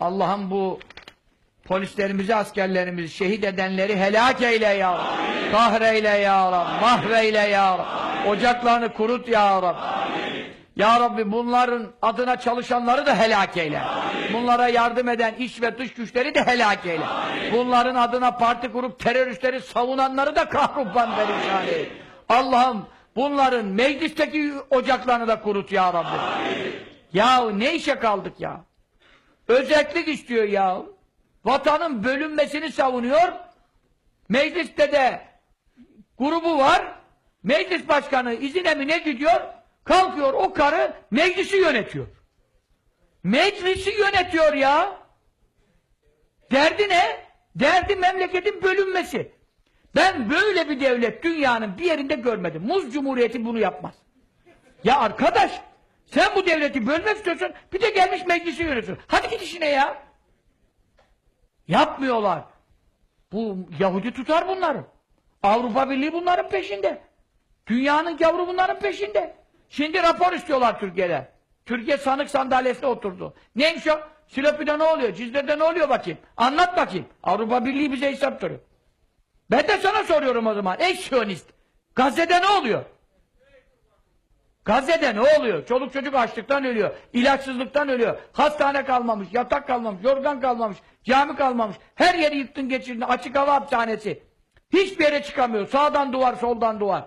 Allah'ım bu polislerimizi, askerlerimizi, şehit edenleri helak eyle ya Rabbi. Kahreyle ya Rabbi. Mahveyle ya Rabbi. Ocaklarını kurut ya Rabbi. Ya Rabbi bunların adına çalışanları da helak eyle. Bunlara yardım eden iç ve dış güçleri de helak eyle. Bunların adına parti kurup teröristleri savunanları da kahrubban perişan eyle. Allah'ım bunların meclisteki ocaklarını da kurut ya Rabbi. Ya ne işe kaldık ya? Özellik istiyor ya. Vatanın bölünmesini savunuyor. Mecliste de grubu var. Meclis başkanı izine mi ne gidiyor? Kalkıyor o karı meclisi yönetiyor. Meclisi yönetiyor ya. Derdi ne? Derdi memleketin bölünmesi. Ben böyle bir devlet dünyanın bir yerinde görmedim. Muz Cumhuriyeti bunu yapmaz. Ya arkadaş sen bu devleti bölmek istiyorsun bir de gelmiş meclisi yönetiyorsun. Hadi git işine ya. Yapmıyorlar. Bu Yahudi tutar bunları. Avrupa Birliği bunların peşinde. Dünyanın gavru bunların peşinde. Şimdi rapor istiyorlar Türkiye'de. Türkiye sanık sandalyesine oturdu. Neymiş o? Silopi'de ne oluyor? Cizre'de ne oluyor bakayım? Anlat bakayım. Avrupa Birliği bize hesap soruyor. Ben de sana soruyorum o zaman. Ey Siyonist. Gazze'de ne oluyor? Gazze'de ne oluyor? Çoluk çocuk açlıktan ölüyor. ilaçsızlıktan ölüyor. Hastane kalmamış, yatak kalmamış, yorgan kalmamış, cami kalmamış. Her yeri yıktın geçirdin. Açık hava hapishanesi. Hiçbir yere çıkamıyor. Sağdan duvar, soldan duvar.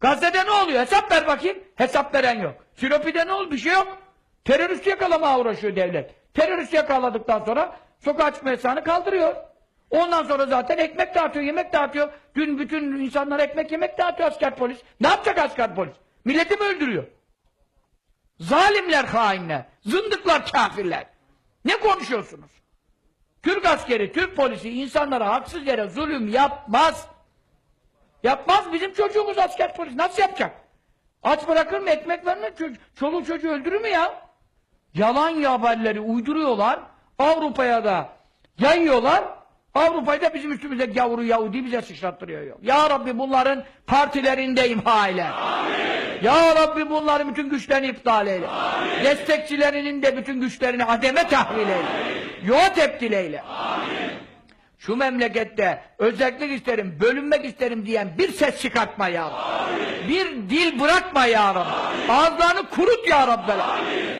Gazze'de ne oluyor? Hesap ver bakayım. Hesap veren yok. Silopi'de ne oldu? Bir şey yok. Terörist yakalamaya uğraşıyor devlet. Terörist yakaladıktan sonra sokağa çıkma yasağını kaldırıyor. Ondan sonra zaten ekmek dağıtıyor, yemek dağıtıyor. Dün bütün insanlar ekmek yemek dağıtıyor asker polis. Ne yapacak asker polis? Milleti mi öldürüyor? Zalimler, hainler, zındıklar, kafirler. Ne konuşuyorsunuz? Türk askeri, Türk polisi insanlara haksız yere zulüm yapmaz. Yapmaz bizim çocuğumuz asker polis. Nasıl yapacak? Aç bırakır mı? Ekmek vermez. Ço çoluk çocuğu öldürür mü ya? Yalan haberleri uyduruyorlar. Avrupa'ya da yayıyorlar. Avrupa'yı da bizim üstümüze gavuru Yahudi bize sıçrattırıyor. Ya Rabbi bunların partilerinde imha eyle. Ya Rabbi bunların bütün güçlerini iptal eyle. Destekçilerinin de bütün güçlerini ademe tahvil eyle. Yoğa tepkil eyle. Şu memlekette özellik isterim, bölünmek isterim diyen bir ses çıkartma ya Rabbi. Bir dil bırakma ya Rabbi. Ağızlarını kurut ya Rabbi.